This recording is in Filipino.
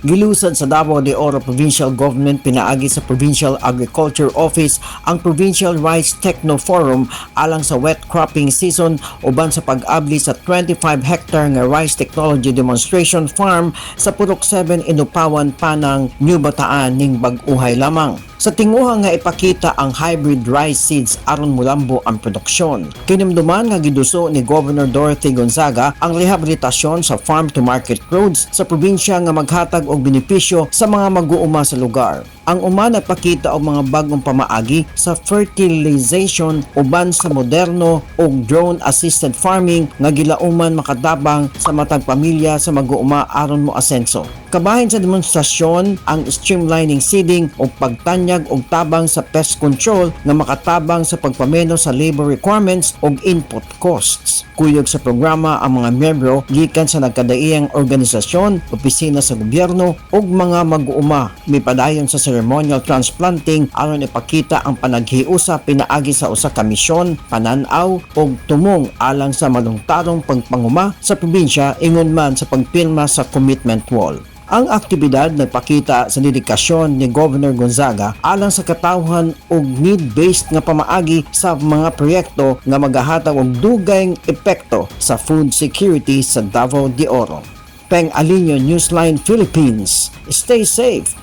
Gilusan sa Davao de Oro Provincial Government pinaagi sa Provincial Agriculture Office ang Provincial Rice Techno Forum alang sa wet cropping season uban sa pag-abli sa 25 hectare nga rice technology demonstration farm sa Purok 7 Inupawan Panang, New Bataan ning bag-uhay lamang. Sa tinguha nga ipakita ang hybrid rice seeds aron mulambo ang produksyon. Kinimduman nga giduso ni Governor Dorothy Gonzaga ang rehabilitasyon sa farm to market roads sa probinsya nga maghatag og benepisyo sa mga mag-uuma sa lugar. Ang uma nagpakita og mga bagong pamaagi sa fertilization uban sa moderno og drone assisted farming nga gilauman makatabang sa matag pamilya sa mag-uuma aron mo asenso. Kabahin sa demonstrasyon ang streamlining seeding o pagtanyag og tabang sa pest control nga makatabang sa pagpameno sa labor requirements ug input costs. Kuyog sa programa ang mga miyembro gikan sa nagkadaiyang organisasyon, opisina sa gobyerno ug mga mag-uuma mipadayon sa ceremonial transplanting aron ipakita ang panaghiusa pinaagi sa usa ka misyon, pananaw ug tumong alang sa malungtarong pagpanguma sa probinsya ingon man sa pagpilma sa commitment wall. Ang aktibidad nagpakita sa dedikasyon ni Governor Gonzaga alang sa katawhan og need-based nga pamaagi sa mga proyekto nga magahatag og dugayng epekto sa food security sa Davao de Oro. Peng Alinyo Newsline Philippines. Stay safe